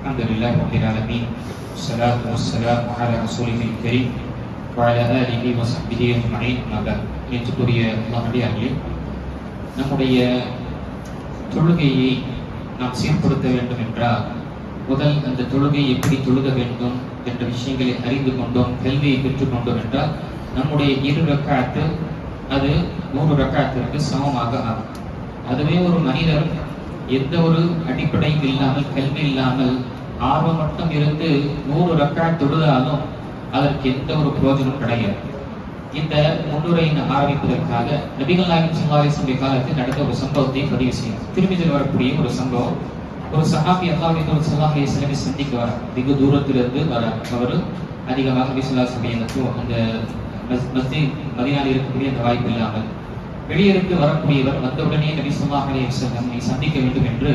الحمد لله رب العالمين والصلاة والسلام على رسوله الكريم وعلى آله وصحبه أجمعين ما بعد நேற்றுக்குரிய அல்லாஹடியார்களே நம்முடைய தொழுகையை நாம் சீர்படுத்த வேண்டும் என்றால் முதல் அந்த தொழுகை எப்படி தொழுக வேண்டும் என்ற விஷயங்களை அறிந்து கொண்டோம் கல்வியை பெற்றுக்கொண்டோம் என்றால் நம்முடைய இரு ரக்காத்து அது மூன்று ரக்காத்திற்கு சமமாக ஆகும் அதுவே ஒரு மனிதர் எந்த ஒரு அடிப்படையும் இல்லாமல் கல்வி இல்லாமல் ஆர்வம் மட்டும் இருந்து நூறு ரக்கா தொழுதாலும் அதற்கு எந்த ஒரு பிரயோஜனம் கிடையாது. இந்த முன்னுரையின் ஆரம்பிப்பதற்காக நபிகள் நாயகம் சுல்லாசனுடைய காலத்தில் நடந்த ஒரு சம்பவத்தை பதிவு செய்யும் திரும்பிதில் வரக்கூடிய ஒரு சம்பவம். ஒரு சஹாபி அல்லாஹ் ஒரு சல்லாஹை சந்திக்க வர வெகு தூரத்திலிருந்து வர அவர் அதிகமாக நபி சொல்லாசுடைய அந்த மஸ்ஜித் மதினாவில் இருக்கக்கூடிய அந்த வாய்ப்பு இல்லாமல் வெளியிருந்து வரக்கூடியவர் வந்தவுடனே நபி சொல்லாஹ் அலைஹி சந்திக்க வேண்டும் என்று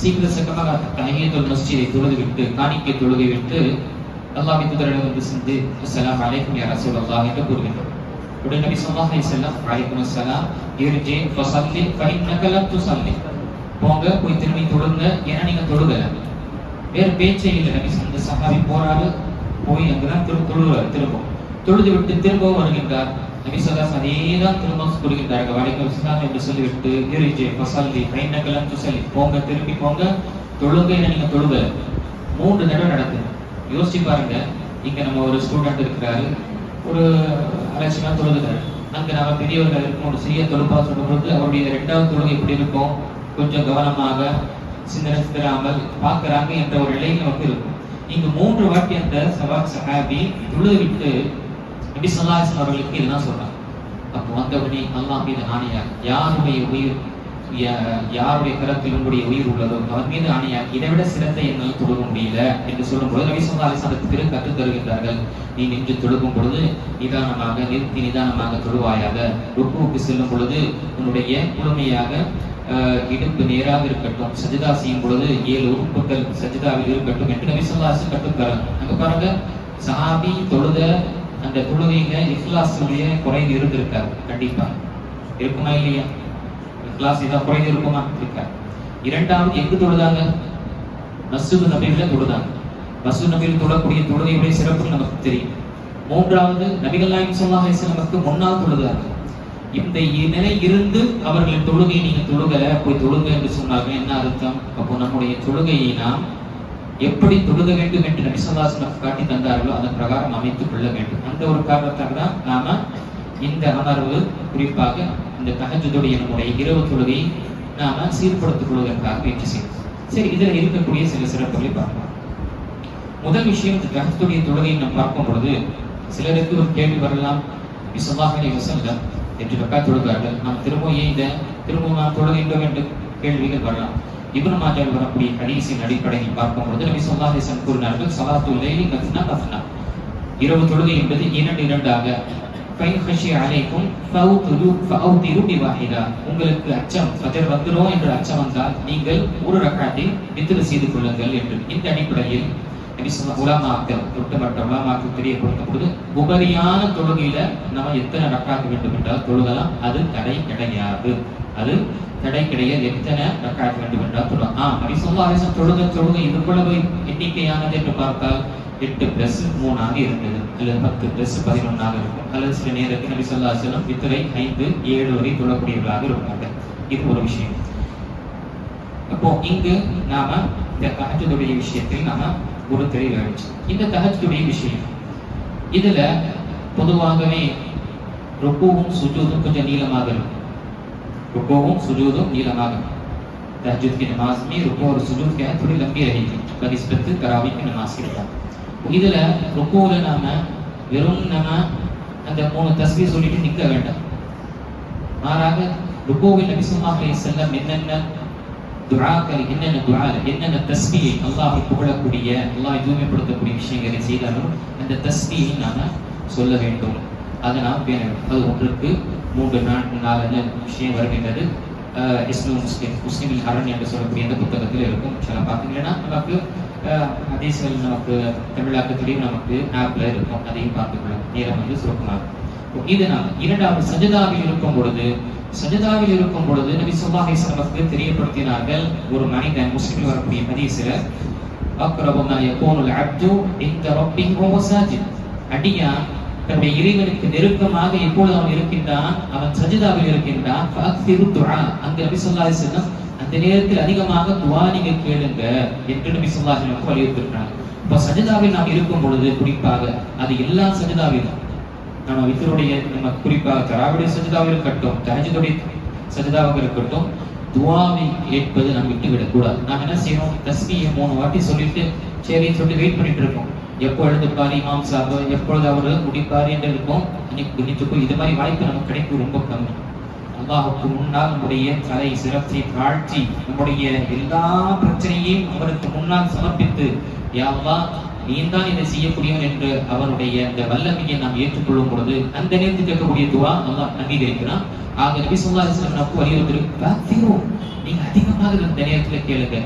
சீக்கிர சக்கமாக தஹியத்துல் மஸ்ஜிதை தொழுது விட்டு காணிக்கை தொழுகை விட்டு அல்லாஹ் தூதரிடம் வந்து சென்று அஸ்லாம் அலைக்கும் யார் அசூல் அல்லாஹ் என்று கூறுகின்றோம். உடனே நபி சொல்லாஹ் அலைஹி அலைக்கும் அஸ்லாம் இருஜே ஃபசல்லி ஃபைன் ஃபஇன்னக லம் போங்க போய் திரும்பி தொழுங்க ஏன்னா நீங்க தொழுகல. வேறு பேச்சே இல்லை நபி சந்த சஹாபி போறாரு போய் அங்கதான் திரு தொழுகிறார் திரும்பவும். தொழுது விட்டு திரும்பவும் வருகின்றார். நபி ஸல்லல்லாஹு அதே தான் திரும்ப கூறுகின்றார்கள் வலைக்கும் அஸ்ஸலாம் என்று சொல்லிவிட்டு இர்ஜி ஃபஸல்லி ஃபஇன்னக லம் துஸல்லி போங்க திரும்பி போங்க. தொழுகை ஏன்னா நீங்க தொழுகல மூன்று தடவை நடக்குது. யோசிச்சு பாருங்க. இங்க நம்ம ஒரு ஸ்டூடெண்ட் இருக்கிறாரு. ஒரு அலட்சியமா தொழுகிறாரு. அங்க நம்ம பெரியவர்கள் இருக்கும் ஒரு சிறிய தொழுப்பா சொல்லும் பொழுது அவருடைய இரண்டாவது தொழுகை எப்படி இருக்கும்? கொஞ்சம் கவனமாக சிந்தனை சிந்தராமல் பார்க்கறாங்க என்ற ஒரு நிலையில் நமக்கு இருக்கும். இங்கு மூன்று வாட்டி அந்த சவா சஹாபி தொழுது விட்டு நபி சொல்லாசன் அவர்களுக்கு இதெல்லாம் சொல்றாங்க. அப்போ வந்தவுடனே அல்லாஹ் மீது ஆணையாக யாருடைய உயிர் யாருடைய கரத்தில் உங்களுடைய உயிர் உள்ளதோ அவன் மீது ஆணையாக இதை விட சிறந்த என்னால் தொழுக முடியல என்று சொல்லும் பொழுது நபி சொல்லா அலிசானுக்கு கற்றுத் தருகின்றார்கள். நீ நின்று தொழுகும் பொழுது நிதானமாக நிறுத்தி நிதானமாக தொழுவாயாக ருக்குவுக்கு செல்லும் பொழுது உன்னுடைய முழுமையாக இடுப்பு நேராக இருக்கட்டும் சஜிதா செய்யும் பொழுது ஏழு உறுப்புகள் சஜிதாவில் இருக்கட்டும் என்று நபி சொல்லாசு அலிசன் அங்க பாருங்க சஹாபி தொழுத அந்த தொழுகையில இஃப்லாஸுடைய குறைந்து இருந்திருக்காரு. கண்டிப்பா. இருக்குமா இல்லையா? இஃப்லாஸ் இதான் குறைந்து இருக்குமா? இருக்கா. இரண்டாவது எங்கு தொழுதாங்க? மசூது நபியில தொழுதாங்க. மசூத் நபியில் தொழக்கூடிய தொழுகையுடைய சிறப்பு நமக்கு தெரியும். மூன்றாவது நபிகள் நாயகம் சொல்லாஹ் நமக்கு முன்னால் தொழுதார்கள் இந்த நிலை இருந்து அவர்களின் தொழுகையை நீங்க தொழுகல போய் தொழுங்க என்று சொன்னார்கள். என்ன அர்த்தம்? அப்போ நம்முடைய தொழுகையை நாம் எப்படி தொழுக வேண்டும் என்று நபிசல்லாஸ் காட்டி தந்தார்களோ அதன் பிரகாரம் அமைத்துக் கொள்ள வேண்டும். அந்த ஒரு காரணத்தால் தான் நாம இந்த அமர்வு குறிப்பாக இந்த தகஜுடைய நம்முடைய இரவு தொழுகையை நாம சீர்படுத்திக் கொள்வதற்காக முயற்சி செய்வோம். சரி இதில் இருக்கக்கூடிய சில சிறப்புகளை பார்க்கலாம். முதல் விஷயம் இந்த தகத்துடைய தொழுகையை நாம் பார்க்கும் பொழுது சிலருக்கு ஒரு கேள்வி வரலாம். விசவாகனை வசல்லம் என்று ரக்கா தொழுகிறார்கள். நாம் திரும்பவும் ஏன் இதை திரும்பவும் நாம் தொழுகின்றோம் என்று கேள்விகள் வரலாம். இப்னு மாஜாவில் வரக்கூடிய ஹதீஸின் அடிப்படையில் பார்க்கும்போது நபி ஸல்லல்லாஹு அலைஹி கூறினார்கள் சலாத்து லைலி கத்னா கத்னா இரவு தொழுகை என்பது இரண்டு இரண்டாக. உங்களுக்கு அச்சம் ஃபஜர் வந்துரும் என்ற அச்சம் வந்தால் நீங்கள் ஒரு ரக்காத்தை வித்திரு செய்து கொள்ளுங்கள் என்று. இந்த அடிப்படையில் உலமாக்கள் ஒட்டுமொத்த உலமாக்கள் தெரியப்படுத்தும் பொழுது உபரியான தொழுகையில நம்ம எத்தனை ரக்காக்க வேண்டும் என்றால் தொழுகலாம் அது தடை கிடையாது அது தடை கிடையாது எத்தனை ரக்காக்க வேண்டும் என்றால் தொழுகலாம் ஆ அப்படி சொல்லா அலிசம் தொழுக தொழுகை இவ்வளவு எண்ணிக்கையானது என்று பார்த்தால் எட்டு பிளஸ் மூணாக இருந்தது அல்லது பத்து பிளஸ் பதினொன்னாக இருக்கும் அல்லது சில நேரத்தில் நபி சொல்லா செல்லம் வித்தரை ஐந்து ஏழு வரை தொழக்கூடியவர்களாக இருப்பாங்க இது ஒரு விஷயம் அப்போ இங்கு நாம இந்த தஹஜுடைய விஷயத்தில் நாம ஒரு தெளிவு ஆயிடுச்சு இந்த தஹஜுடைய விஷயம் இதுல பொதுவாகவே ருக்குவும் சுஜூதும் கொஞ்சம் நீளமாக இருக்கும் ருக்குவும் சுஜூதும் நீளமாக இருக்கும் तहजद की नमाज में रुको और सुजूद क्या है थोड़ी लंबी रहेगी बनिस्बत तरावी की नमाज के बाद இதுல ருக்குல நாம வெறும் நம்ம அந்த மூணு தஸ்பீ சொல்லிட்டு நிக்க வேண்டாம் மாறாக ருக்குவில் நபி ஸல்லல்லாஹு அலைஹி வஸல்லம் என்னென்ன துராக்கள் என்னென்ன துஆ என்னென்ன தஸ்மியை அல்லாஹை புகழக்கூடிய அல்லாஹை தூய்மைப்படுத்தக்கூடிய விஷயங்களை செய்தாலும் அந்த தஸ்மியை நாம சொல்ல வேண்டும். அதை நாம் பேண வேண்டும் அது ஒன்றுக்கு மூன்று நான்கு நாலு விஷயம் வருகின்றது. இஸ்லாம் முஸ்லிம் முஸ்லிமில் அரண் என்று சொல்லக்கூடிய அந்த புத்தகத்தில் இருக்கும். சில பார்த்தீங்கன்னா நமக்கு அதேசல் நமக்கு தமிழாக்கத்திலையும் நமக்கு ஆப்ல இருக்கும். அதையும் பார்த்துக்கலாம். நேரம் வந்து சுருக்கமாக இதனால் இரண்டாவது சஜிதாவில் இருக்கும் பொழுது சஜதாவில் இருக்கும் பொழுது நபி சொல்லாஹி சலமத்துக்கு தெரியப்படுத்தினார்கள் ஒரு மனிதன் முஸ்லீம் வரக்கூடிய ஹதீஸ்ல அக்ரபு மா யகூனுல் அப்து இந்த ரப்பிஹி வஹுவ அடியான் தன்னுடைய இறைவனுக்கு நெருக்கமாக எப்பொழுது அவன் இருக்கின்றான்? அவன் சஜிதாவில் இருக்கின்றான். ஃபஅக்திரு அங்க நபி சொல்லாஹி அலைஹி அந்த நேரத்தில் அதிகமாக துவா நீங்க கேளுங்க என்று நபி சொல்லாஹி அலைஹி வலியுறுத்திருக்கிறாங்க இப்போ சஜிதாவில் நாம் இருக்கும் பொழுது குறிப்பாக அது எல்லா சஜிதாவிலும் நம்ம இதனுடைய நம்ம குறிப்பாக தராவுடைய சஜிதாவும் இருக்கட்டும் தஹஜுடைய சஜிதாவாக இருக்கட்டும் துவாவை ஏற்பது நம்ம விட்டு விடக்கூடாது. நாம் என்ன செய்யணும்? தஸ்மியை மூணு வாட்டி சொல்லிட்டு சரின்னு சொல்லிட்டு வெயிட் பண்ணிட்டு இருக்கோம் எப்போ எழுதுப்பார் இமாம் சாஹ் எப்பொழுது அவர் முடிப்பார் என்று இருக்கும்? அன்னைக்கு இது மாதிரி வாய்ப்பு நமக்கு கிடைக்கும் ரொம்ப கம்மி. அல்லாஹுக்கு முன்னால் நம்முடைய தலை சிறப்பை தாழ்த்தி நம்முடைய எல்லா பிரச்சனையையும் அவருக்கு முன்னால் சமர்ப்பித்து யாவா நீ தான் இதை செய்யக்கூடியவன் என்று அவருடைய அந்த வல்லமையை நாம் ஏற்றுக்கொள்ளும் பொழுது அந்த நேரத்தில் கேட்கக்கூடிய துவா நல்லா அங்கீகரிக்கிறான். ஆக நபி சொல்லா இஸ்லாம் நமக்கு நீங்க அதிகமாக இந்த நேரத்தில் கேளுங்க.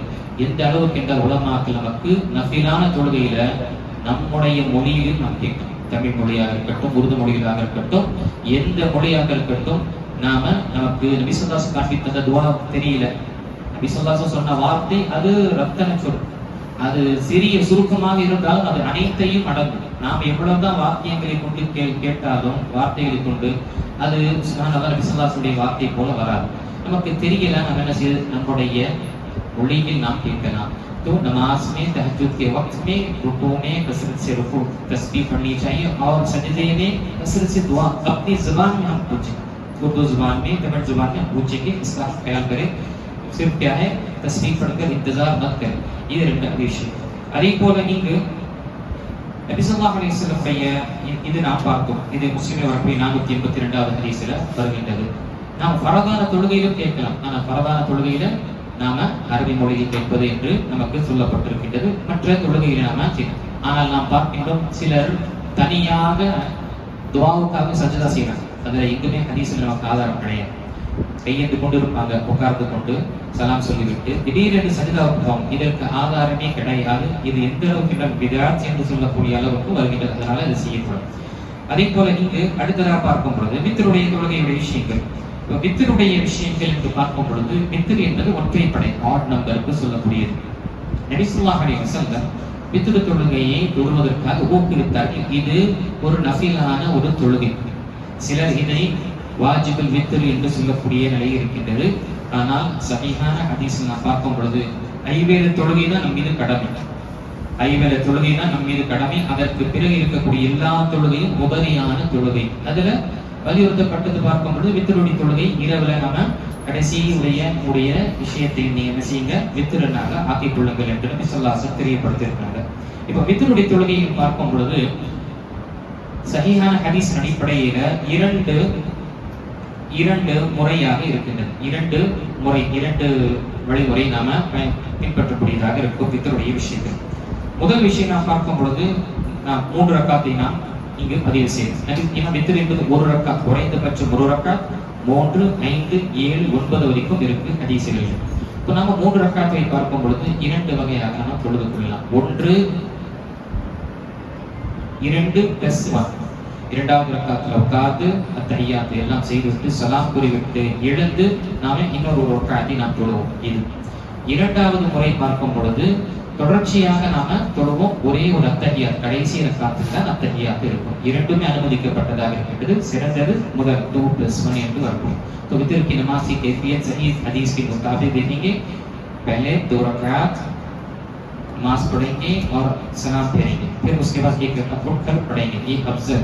எந்த அளவுக்கு என்றால் உலமாக்கள் நமக்கு நஃபிலான தொழுகையில நம்முடைய மொழியிலும் நாம் கேட்கணும் தமிழ் மொழியாக இருக்கட்டும் உருது மொழிகளாக இருக்கட்டும் எந்த மொழியாக இருக்கட்டும் நாம நமக்கு நபிசுல்லாஸ் காட்டி தந்த துவா தெரியல. நபிசுல்லாஸ் சொன்ன வார்த்தை அது ரத்தன சொல். அது சிறிய சுருக்கமாக இருந்தாலும் அது அனைத்தையும் அடங்கும் நாம் எவ்வளவுதான் வாக்கியங்களை கொண்டு கே கேட்டாலும் வார்த்தைகளை கொண்டு அது சுப்ஹானல்லாஹ் நபிசுல்லாஸுடைய வார்த்தை போல வராது நமக்கு தெரியல நம்ம என்ன செய்ய நம்முடைய மொழியில் நாம் கேட்கலாம் तो नमाज में तहज्जुद के वक्त में रुकू में कसरत से रुकू तस्बीह पढ़नी चाहिए और सजदे में कसरत से दुआ अपनी जुबान में हम पूछें उर्दू जुबान में तमिल जुबान में पूछेंगे इसका ख्याल करें सिर्फ क्या है तस्बीह पढ़कर इंतजार मत करें இது ரெண்டாவது விஷயம் அதே போல இங்கு நபி ஸல்லல்லாஹு அலைஹி வஸல்லம் இ- இது நாம் பார்த்தோம் இது முஸ்லிமில் வரக்கூடிய நானூத்தி எண்பத்தி ரெண்டாவது ஹதீஸ்ல வருகின்றது நாம் பரதான தொழுகையிலும் கேட்கலாம் ஆனா பரதான தொழுகையில நாம அரபி மொழியில் கேட்பது என்று நமக்கு சொல்லப்பட்டிருக்கின்றது மற்ற தொழுகையில நாம செய்யலாம் ஆனால் நாம் பார்க்கின்றோம் சிலர் தனியாக துவாவுக்காக சஜதா செய்யறாங்க அதுல எங்குமே ஹதீஸ்ல நமக்கு ஆதாரம் கிடையாது கையெழுத்து கொண்டிருப்பாங்க உட்கார்ந்து கொண்டு சலாம் சொல்லிவிட்டு திடீரென்று சஜிதாவுக்கு இதற்கு ஆதாரமே கிடையாது. இது எந்த அளவுக்கு என்றால் விதாத் என்று சொல்லக்கூடிய அளவுக்கு வருகின்றது. அதனால இது செய்யப்படும். அதே போல இங்கு அடுத்ததாக பார்க்கும் பொழுது மித்தருடைய தொழுகையுடைய விஷயங்கள். இப்ப மித்தருடைய விஷயங்கள் என்று பார்க்கும் பொழுது மித்திரு என்பது ஒற்றைப்படை ஆட் நம்பருக்கு சொல்லக்கூடியது. நபிசுல்லாஹ் அலைஹி வஸல்லம் மித்திரு தொழுகையை தொழுவதற்காக ஊக்குவித்தார்கள். இது ஒரு நஃபிலான ஒரு தொழுகை. சிலர் இதை வாஜிபுல் வித்ர் என்று சொல்லக்கூடிய நிலை இருக்கின்றது. ஆனால் சகிஹான ஹதீஸ் நான் பார்க்கும் பொழுது ஐவேறு தொழுகை தான் நம் மீது கடமை. ஐவேறு தொழுகை தான் நம் மீது கடமை. அதற்கு பிறகு இருக்கக்கூடிய எல்லா தொழுகையும் உபரியான தொழுகை. அதுல வலியுறுத்தப்பட்டது பார்க்கும் பொழுது வித்தருடைய தொழுகை இரவுல நாம கடைசி உடைய உடைய விஷயத்தை நீங்க என்ன செய்யுங்க வித்திரனாக ஆக்கிக் கொள்ளுங்கள் என்று நபி சொல்லாசம் தெரியப்படுத்தியிருக்காங்க இப்ப வித்தருடைய தொழுகையை பார்க்கும் பொழுது சகிஹான ஹதீஸ் அடிப்படையில இரண்டு இரண்டு முறையாக இருக்கின்றது. இரண்டு முறை இரண்டு வழிமுறை நாம பின்பற்றக்கூடியதாக இருக்கும் பித்தருடைய விஷயத்தில். முதல் விஷயம் நாம் பார்க்கும் பொழுது நாம் மூன்று ரக்காத்தை நாம் இங்கு பதிவு செய்யும் ஏன்னா வித்தர் என்பது ஒரு ரக்கா குறைந்தபட்சம் ஒரு ரக்கா மூன்று ஐந்து ஏழு ஒன்பது வரைக்கும் இருக்கு ஹதீசில் இப்போ நாம மூன்று ரக்காத்தை பார்க்கும் பொழுது இரண்டு வகையாக நாம் தொழுது கொள்ளலாம். ஒன்று இரண்டு பிளஸ் ஒன் இரண்டாவது ரக்காத்துல உட்கார்ந்து அத்தஹியாத்து எல்லாம் செய்துவிட்டு சலாம் கூறிவிட்டு எழுந்து நாம இன்னொரு ஒரு ரக்காத்தை நாம் தொழுவோம் இது இரண்டாவது முறை பார்க்கும் பொழுது தொடர்ச்சியாக நாம தொழுவோம் ஒரே ஒரு அத்தஹியாத் கடைசி ரக்காத்தில் தான் அத்தஹியாத் இருக்கும் இரண்டுமே அனுமதிக்கப்பட்டதாக இருக்கின்றது சிறந்தது முதல் டூ பிளஸ் ஒன் என்று வரணும் तो वितर की नमाज की कैफियत सही हदीस के मुताबिक देखेंगे पहले दो रकात नमाज पढ़ेंगे और सलाम फेरेंगे फिर उसके बाद एक रकात उठकर पढ़ेंगे ये अफजल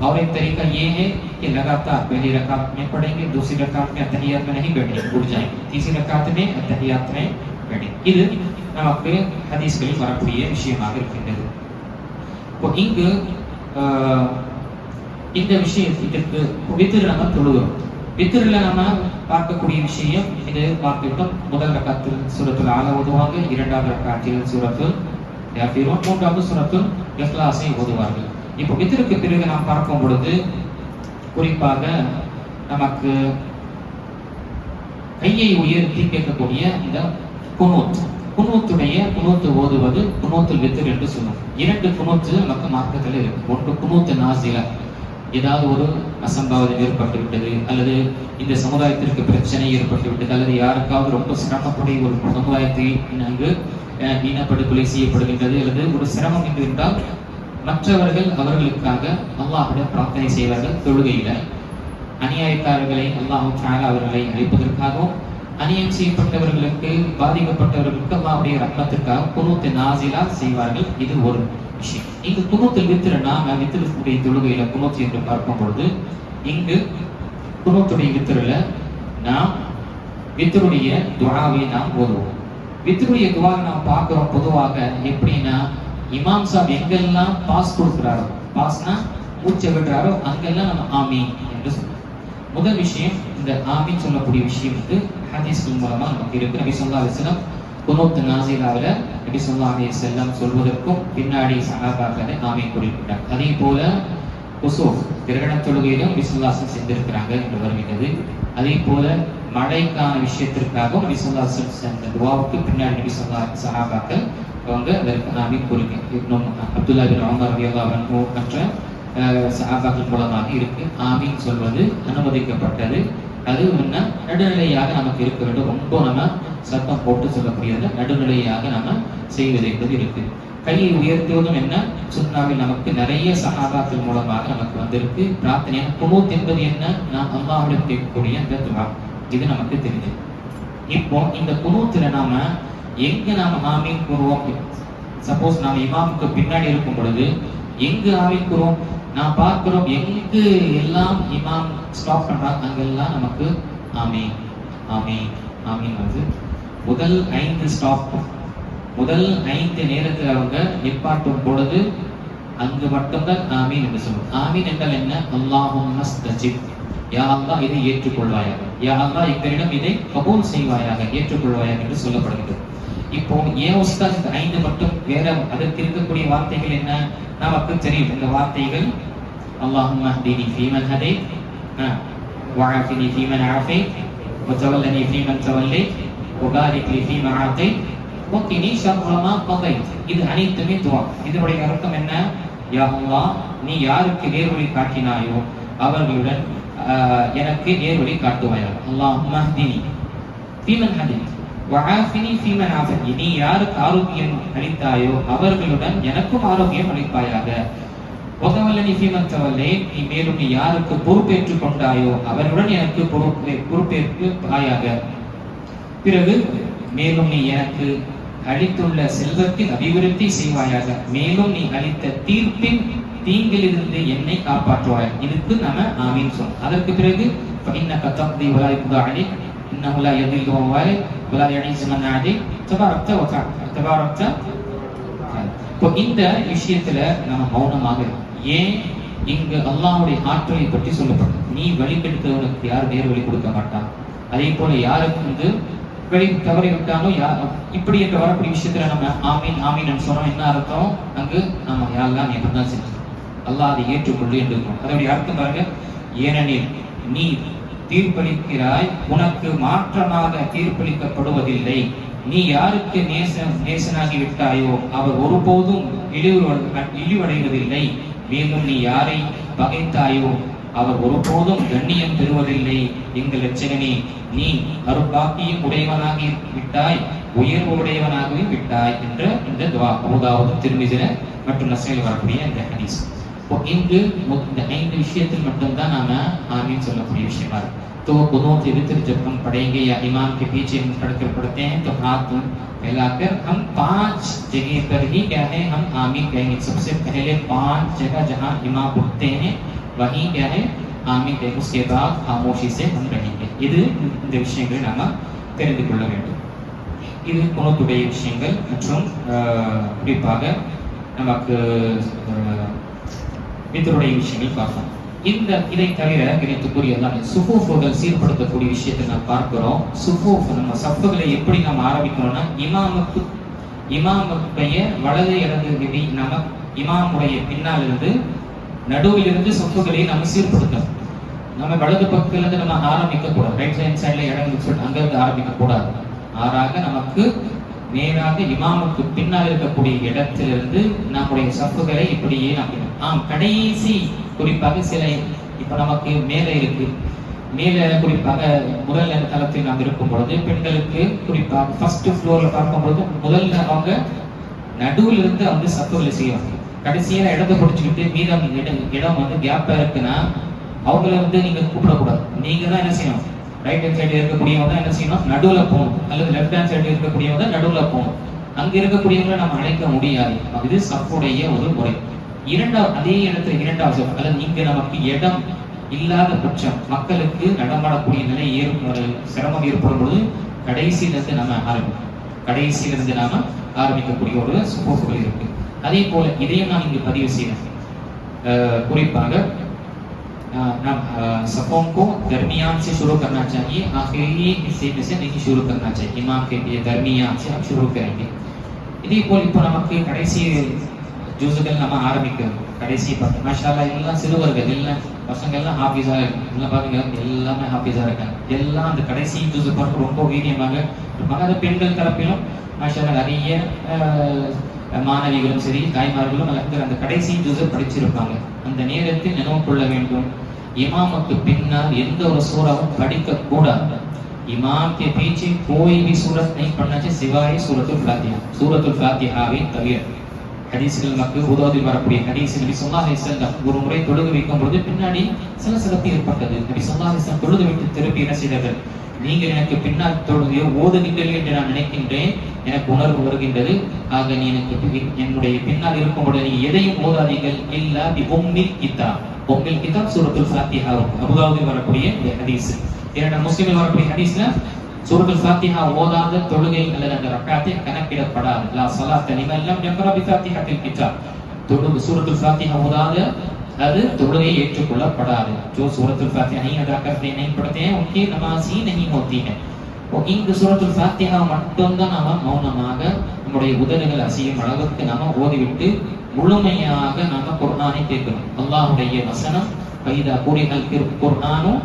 और एक तरीका ये है कि लगातार पहली रकात में पढ़ेंगे दूसरी रकात में अतहियात में नहीं बैठेंगे उठ जाएंगे तीसरी रकात में अतहियात में बैठेंगे இது நமக்கு ஹதீஸ்களில் வரக்கூடிய விஷயமாக இருக்கின்றது இப்போ இங்கு ஆஹ், இந்த விஷயம் இதற்கு வித்திரு நம்ம தொழுகிறோம் வித்திரில் நம்ம பார்க்கக்கூடிய விஷயம் இது பார்த்துவிட்டோம் முதல் ரக்காத்தில் சூரத்துல் ஆல ஓதுவாங்க இரண்டாவது ரக்காத்தில் சூரத்துல் யாஃபீரூன் மூன்றாவது சூரத்துல் இஹ்லாஸை ஓதுவார்கள் இப்போ வித்திருக்கு பிறகு நாம் பார்க்கும் பொழுது குறிப்பாக நமக்கு கையை உயர்த்தி கேட்கக்கூடிய இந்த குனூத் குனூத்துடைய குனூத்து ஓதுவது குனூத்துல் வித்து என்று சொல்லுவோம். இரண்டு குனூத்து நமக்கு மார்க்கத்தில் இருக்கு. ஒன்று குனூத்து நாசில. ஏதாவது ஒரு அசம்பாவிதம் ஏற்பட்டு விட்டது அல்லது இந்த சமுதாயத்திற்கு பிரச்சனை ஏற்பட்டு விட்டது அல்லது யாருக்காவது ரொம்ப சிரமப்படைய ஒரு சமுதாயத்தை அங்கு அஹ், இனப்படுகொலை செய்யப்படுகின்றது அல்லது ஒரு சிரமம் என்று என்றால் மற்றவர்கள் அவர்களுக்காக அல்லாஹிடம் பிரார்த்தனை செய்வார்கள் தொழுகையில. அநியாயக்காரர்களை அல்லாஹ் தாலா அவர்களை அழிப்பதற்காகவும் அநியாயம் செய்யப்பட்டவர்களுக்கு பாதிக்கப்பட்டவர்களுக்கு அல்லாஹ்வுடைய ரத்னத்திற்காக குணூத்து நாசிலா செய்வார்கள். இது ஒரு விஷயம். இங்கு குணூத்தில் வித்திர நாம வித்திரத்துடைய தொழுகையில குணூத்து என்று பார்க்கும் பொழுது இங்கு குணூத்துடைய வித்திரல நாம் வித்தருடைய துவாவை நாம் ஓதுவோம். வித்தருடைய துவாவை நாம் பார்க்கிறோம் பொதுவாக எப்படின்னா இமாம் சாப் எங்கெல்லாம் பாஸ் கொடுக்கிறாரோ பாஸ்னா மூச்சை விடுறாரோ அங்கெல்லாம் நம்ம ஆமி என்று சொல்றோம். முதல் விஷயம் இந்த ஆமின்னு சொல்லக்கூடிய விஷயம் வந்து ஹதீஸ்கள் மூலமா நமக்கு இருக்கு. நபி சொல்லா அலிஸ்லாம் குனூத் நாசிலாவில் நபி சொல்லா அலி செல்லம் சொல்வதற்கும் பின்னாடி சகாபாக்களை ஆமீன் கூறியிருக்கிறார். அதே போல குசோ கிரகண தொழுகையிலும் விசுவாசம் செஞ்சிருக்கிறாங்க என்று வருகிறது. அதே போல மழைக்கான விஷயத்திற்காகவும் விசுவாசம் சென்ற துவாவுக்கு பின்னாடி நபி சொல்லா சகாபாக்கள் அவங்க அதற்கு ஆமீன் கூறுங்க இன்னும் அப்துல்லா பின் உமர் ரலியல்லாஹு அன்ஹு மற்ற அஹ், சஹாபாக்கள் மூலமாக இருக்கு ஆமின்னு சொல்வது அனுமதிக்கப்பட்டது அது என்ன நடுநிலையாக நமக்கு இருக்க வேண்டும் ரொம்ப நம்ம சத்தம் போட்டு சொல்லக்கூடியது நடுநிலையாக நம்ம செய்வது என்பது இருக்கு கையை உயர்த்துவதும் என்ன சுண்ணாவில் நமக்கு நிறைய சகாபாக்கள் மூலமாக நமக்கு வந்திருக்கு பிரார்த்தனையாக குமூத் என்பது என்ன நாம் அம்மாவிடம் கேட்கக்கூடிய அந்த துவா இது நமக்கு தெரிஞ்சது இப்போ இந்த குனூத்துல நாம எங்க நாம் ஆமீன் கூறுவோம்? சப்போஸ் நாம் இமாமுக்கு பின்னாடி இருக்கும் பொழுது எங்கு ஆமீன் கூறுவோம்? நான் பார்க்கிறோம் எங்கு எல்லாம் இமாம் ஸ்டாப் பண்றாங்க? அங்கெல்லாம் நமக்கு ஆமீன். ஆமீன். ஆமீன் வந்து முதல் ஐந்து ஸ்டாப் முதல் ஐந்து நேரத்தில் அவங்க நிப்பாட்டும் பொழுது அங்கு மட்டும்தான் ஆமீன் என்று சொல்லுவோம். ஆமீன் என்றால் என்ன? அல்லாஹும் மஸ்தஜிப் யா இதை ஏற்றுக்கொள்வாயாக. யா அல்லாஹ் எங்களிடம் இதை கபூல் செய்வாயாக ஏற்றுக்கொள்வாயாக என்று சொல்லப்படுகிறது. இப்போ ஏன் உஸ்தாத் இந்த ஐந்து மட்டும் வேற அதற்கு இருக்கக்கூடிய வார்த்தைகள் என்ன நமக்கு தெரியும் இந்த வார்த்தைகள் அல்லாஹும் அஹ்தினி ஃபீமன் ஹதைத் وعافني فيمن عافيت وتولني فيمن توليت وبارك لي فيما اعطيت وقني شر ما قضيت இது அனைத்துமே துவா இதனுடைய அர்த்தம் என்ன யா அல்லாஹ் நீ யாருக்கு நேர்வழி காட்டினாயோ அவர்களுடன் ஆஹ், எனக்கு நேர்வழி காட்டுவாயாக அல்லாஹ் மஹ்தினி ஃபீமன் ஹதைத் வஹாசினி சீமநாசன் நீ யாருக்கு ஆரோக்கியம் அளித்தாயோ அவர்களுடன் எனக்கும் ஆரோக்கியம் அளிப்பாயாக. ஒகவல்லனி சீமந்தவல்லே நீ மேலும் நீ யாருக்கு பொறுப்பேற்றுக் கொண்டாயோ அவருடன் எனக்கு பொறுப்பே பொறுப்பேற்று பாயாக பிறகு மேலும் நீ எனக்கு அளித்துள்ள செல்வத்தின் அபிவிருத்தி செய்வாயாக. மேலும் நீ அளித்த தீர்ப்பின் தீங்கிலிருந்து என்னை காப்பாற்றுவாய். இதுக்கு நாம ஆமீன் சொன்னோம் அதற்கு பிறகு இன்ன கத்தம் தீவலாய் புதாணி இன்ன உலா எதில் ولا يعز من عليك تباركت وتعالى تباركت இப்போ இந்த விஷயத்துல நம்ம மௌனமாக இருக்கோம். ஏன் இங்கு அல்லாஹ்வுடைய ஆற்றலை பற்றி சொல்லப்படும் நீ வழிகெடுத்தவனுக்கு யார் நேர் வழி கொடுக்க மாட்டான் அதே போல யாருக்கு வந்து வழி தவறி விட்டாலும் யார் இப்படி என்று வரக்கூடிய விஷயத்துல நம்ம ஆமீன் ஆமீன் சொன்னோம் என்ன அர்த்தம் அங்கு நம்ம யாரெல்லாம் நீ தான் செஞ்சு அல்லாஹ் அதை ஏற்றுக்கொண்டு என்று இருக்கணும் அதனுடைய அர்த்தம் பாருங்க ஏனெனில் நீ தீர்ப்பளிக்கிறாய் உனக்கு மாற்றமாக தீர்ப்பளிக்கப்படுவதில்லை. நீ யாருக்கு நேச நேசனாகி விட்டாயோ அவர் ஒருபோதும் இழிவு இழிவடைவதில்லை. மேலும் நீ யாரை பகைத்தாயோ அவர் ஒருபோதும் கண்ணியம் பெறுவதில்லை. எங்கள் லட்சணனே நீ அருட்பாக்கியம் உடையவனாகி விட்டாய் உயர்வு உடையவனாகவே விட்டாய் என்ற இந்த துவா. அமுதாவது திருமிதின மற்றும் நசையில் வரக்கூடிய இந்த ஹனீஸ் இப்போ இங்கு மு- இந்த ஐந்து விஷயத்தில் மட்டும்தான் நாம ஆமீன் சொல்லக்கூடிய விஷயமா இருக்கு तो गुनों के वितर जब हम पढ़ेंगे या इमाम के पीछे हम खड़कर पढ़ते हैं तो हाथ फैलाकर हम पांच जगह पर ही क्या है हम आमीन कहेंगे सबसे पहले पांच जगह जहां इमाम उठते हैं वहीं क्या है आमीन कहेंगे उसके बाद खामोशी से हम रहेंगे இது இந்த விஷயங்களை நாம தெரிந்து கொள்ள வேண்டும் இது குணத்துடைய விஷயங்கள் மற்றும் ஆஹ், குறிப்பாக நமக்கு இதனுடைய விஷயங்கள் பார்ப்போம். இந்த இதை தவிர கிடைக்கக்கூடிய கூறியதான் சுஃபூஃபுகள் சீர்படுத்தக்கூடிய விஷயத்தை நாம் பார்க்கிறோம். சுஃபூஃப் நம்ம சப்புகளை எப்படி நாம் ஆரம்பிக்கிறோம்னா இமாமுக்கு இமாமுடைய வலது இடது விதி நம்ம இமாமுடைய பின்னால் இருந்து நடுவில் இருந்து சொப்புகளை நம்ம சீர்படுத்தணும். நம்ம வலது பக்கத்திலிருந்து நம்ம ஆரம்பிக்க கூடாது ரைட் ஹேண்ட் சைட்ல இடம் சொல்லிட்டு அங்க இருந்து ஆரம்பிக்க கூடாது மாறாக நமக்கு நேராக இமாமுக்கு பின்னால் இருக்கக்கூடிய இடத்திலிருந்து நம்முடைய சப்புகளை இப்படியே நாம் ஆம் கடைசி குறிப்பாக சில இப்ப நமக்கு மேலே இருக்கு. மேலே குறிப்பாக முதல் தளத்தில் நாம் இருக்கும் பொழுது பெண்களுக்கு குறிப்பாக ஃபர்ஸ்ட் ஃப்ளோர்ல பார்க்கும்பொழுது முதல்ல அவங்க நடுவில் இருந்து வந்து சப்புகளை செய்வாங்க. கடைசியில இடத்த பிடிச்சிக்கிட்டு மீதம் இடம் இடம் வந்து கேப்பா இருக்குன்னா அவங்கள வந்து நீங்க கூப்பிடக்கூடாது. நீங்க தான் என்ன செய்யணும்? ரைட் ஹேண்ட் சைடு இருக்கக்கூடியவங்க தான் என்ன செய்யணும்? நடுவுல போகணும். அல்லது லெஃப்ட் ஹேண்ட் சைடு இருக்கக்கூடியவங்க தான் நடுவுல போகணும். அங்க இருக்கக்கூடியவங்களை நம்ம அழைக்க முடியாது. இது சப்புடைய ஒரு முறை. இரண்டாவது அதே இடத்துல இரண்டாவது அல்லது இங்கே நமக்கு இடம் இல்லாத பட்சம். மக்களுக்கு நடமாடக்கூடிய நிலை ஏற்படும் சிரமம் ஏற்படும் பொழுது கடைசியிலிருந்து நம்ம ஆரம்பிக்கும் கடைசியிலிருந்து நாம ஆரம்பிக்கக்கூடிய ஒரு சுப்போப்புகள் இருக்கு. அதே போல இதையும் நான் இங்கு பதிவு செய்யறேன் குறிப்பாக अह, நாம் सफों को दरमियान से शुरू करना चाहिए आखिरी हिस्से में से नहीं शुरू करना चाहिए इमाम के लिए दरमियान से आप शुरू करेंगे இதே போல் இப்போ நமக்கு கடைசி ஜூஸுகள் நம்ம ஆரம்பிக்கிறோம் கடைசி பத்து மாஷாலா எல்லாம் சிறுவர்கள் எல்லாம் பசங்க எல்லாம் ஹாஃபீஸா இருக்கு எல்லாம் பாருங்க எல்லாமே ஹாஃபீஸா இருக்காங்க எல்லாம் அந்த கடைசி ஜூஸ் பார்க்க ரொம்ப வீரியமாக இருப்பாங்க அது பெண்கள் தரப்பிலும் மாஷாலா நிறைய அஹ், மாணவிகளும் சரி தாய்மார்களும் அல்லது அந்த கடைசி ஜூஸை படிச்சிருப்பாங்க அந்த நேரத்தில் நினைவு கொள்ள வேண்டும் இமாமுக்கு பின்னால் எந்த ஒரு சூறாவும் படிக்க கூடாது இமாம் के पीछे कोई भी सूरत नहीं पढ़ना चाहिए सिवाय सूरतुल தவிர. ஹதீஸ்கள் நமக்கு உதவத்தில் வரக்கூடிய ஹதீஸ் நபி சொல்லா ஒரு முறை தொழுது வைக்கும் பொழுது பின்னாடி சில சிறப்பு ஏற்பட்டது. நபி சொல்லா அலிஸ்லாம் தொழுது விட்டு திருப்பி என்ன செய்தார்கள்? நீங்க எனக்கு பின்னால் தொழுகையோ ஓதுகின்றீர்கள் என்று நான் நினைக்கின்றேன். எனக்கு உணர்வு வருகின்றது. ஆக நீ எனக்கு என்னுடைய பின்னால் இருக்கும்போது நீ எதையும் ஓதாதீர்கள். இல்லா தி ஒம்மில் கிதா ஒம்மில் கிதா சூரத்துல் ஃபாத்திஹா அபுதாவுதில் வரக்கூடிய ஹதீஸ். இரண்டு முஸ்லிமில் வரக்கூடிய ஹதீஸ்ல சூரத்துல் சாத்தியா ஓதாத தொழுகை அல்லது அந்த ரக்காத்தை கணக்கிடப்படாது. லா ஸலாத்த லிமன் லம் யக்ரா பி தொழுகு சூரத்துல் சாத்தியா ஓதாத அது தொழுகை ஏற்றுக்கொள்ளப்படாது जो सूरतुल फातिहा नहीं अदा करते नहीं पढ़ते हैं उनकी नमाज ही नहीं होती है இப்போ இங்கு சூரத்துல் ஃபாத்திஹா மட்டும்தான் நாம மௌனமாக நம்முடைய உதடுகள் அசையும் அளவுக்கு நாம ஓதிவிட்டு முழுமையாக நாம குர்ஆனை கேட்கணும் அல்லாஹ்வுடைய வசனம் பைதா கூறிகள் குர்ஆனும்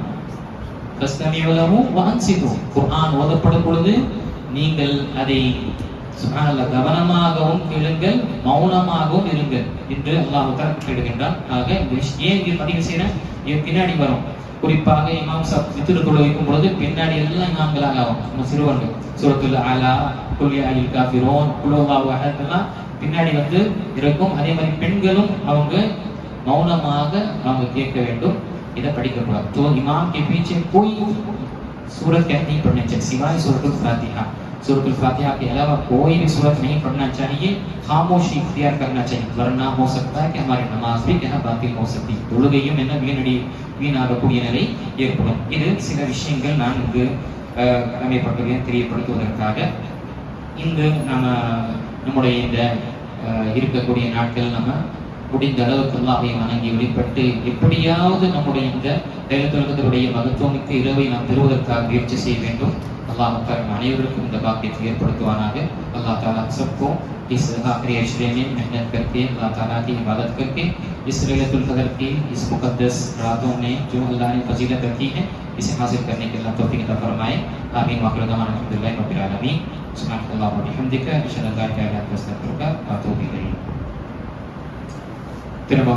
ஃபஸ்தமிஉலஹு வஅன்சிது குர்ஆன் ஓதப்படும் பொழுது நீங்கள் அதை சுப்ஹானல்லாஹ் கவனமாகவும் கேளுங்கள் மௌனமாகவும் இருங்கள் என்று அல்லாஹ் தஆலா கேடுகின்றான் ஆக இந்த விஷயம் ஏன் இங்கே பதிவு செய்யறேன் இது பின்னாடி வரும் குறிப்பாக இமாம் சாப் வித்திரு தொழுவிக்கும் பொழுது பின்னாடி எல்லாம் இமாம்களாக ஆகும் நம்ம சிறுவர்கள் சூரத்துல் ஆலா குல்யா அலில் காஃபிரோன் குலோவாவு அஹதெல்லாம் பின்னாடி வந்து இருக்கும் அதே மாதிரி பெண்களும் அவங்க மௌனமாக அவங்க கேட்க வேண்டும் इधर पढ़ी कर पड़ा तो इमाम के पीछे कोई सूरत क्या नहीं पढ़नी चाहिए सिवाय सूरतुल फातिहा सूरतुल फातिहा के अलावा कोई भी सूरत नहीं पढ़ना चाहिए खामोशी इख्तियार करना चाहिए वरना हो सकता है कि हमारी नमाज भी क्या बातिल हो सकती है தொழுகையும் என்ன வீணடி வீணாகக்கூடிய நிலை ஏற்படும் இது சில விஷயங்கள் நான் இங்கு அஹ், கடமைப்பட்டதை தெரியப்படுத்துவதற்காக இங்கு நம்ம நம்முடைய இந்த அஹ், இருக்கக்கூடிய நாட்கள் நம்ம முடிந்த அளவுக்கு அல்லாஹை வணங்கி வழிபட்டு எப்படியாவது நம்முடைய இந்த தைலத்துலகத்தினுடைய மகத்துவமிக்க இரவை நாம் பெறுவதற்காக முயற்சி செய்ய வேண்டும் அல்லாஹ் அனைவருக்கும் இந்த பாக்கியத்தை ஏற்படுத்துவானாக அல்லாஹ் தாலா சப்போம் فرمائے திரும்ப